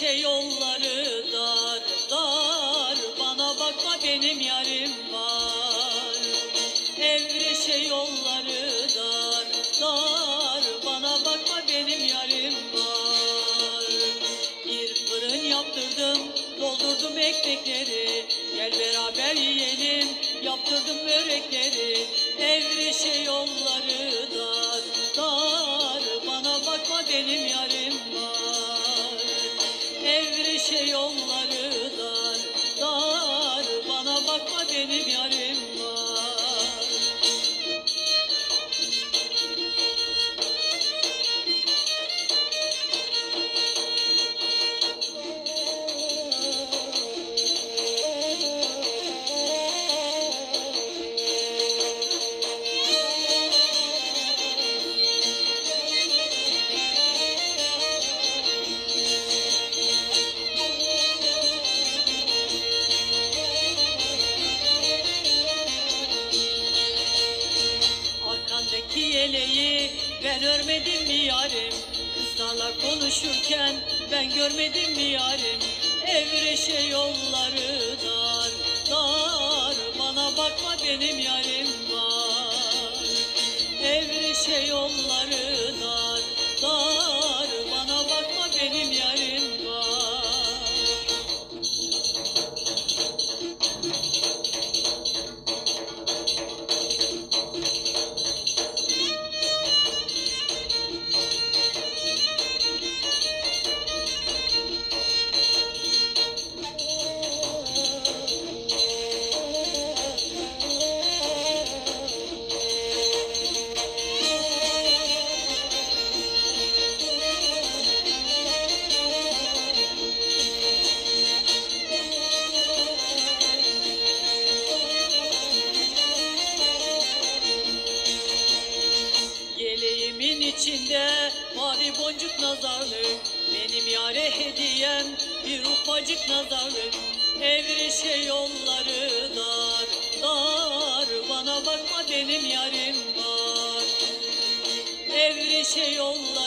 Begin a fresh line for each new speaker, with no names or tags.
köşe yolları dar dar. Bana bakma benim yarim var. Evreşe yolları dar dar. Bana bakma benim yarim var. Bir fırın yaptırdım doldurdum ekmekleri. Gel beraber yiyelim yaptırdım börekleri. Evreşe yolları dar dar. Bana bakma benim yarim var. Evrişe yolları dar dar. Bana bakma benim yarim Yeleği ben örmedim mi yarim? Kızlarla konuşurken ben görmedim mi yarim? Evreşe yolları dar dar. Bana bakma benim yarim var. Evreşe yolları boncuk nazarlık Benim yare hediyem bir ufacık nazarlık Evrişe yolları dar dar Bana bakma benim yarim var. Evrişe yolları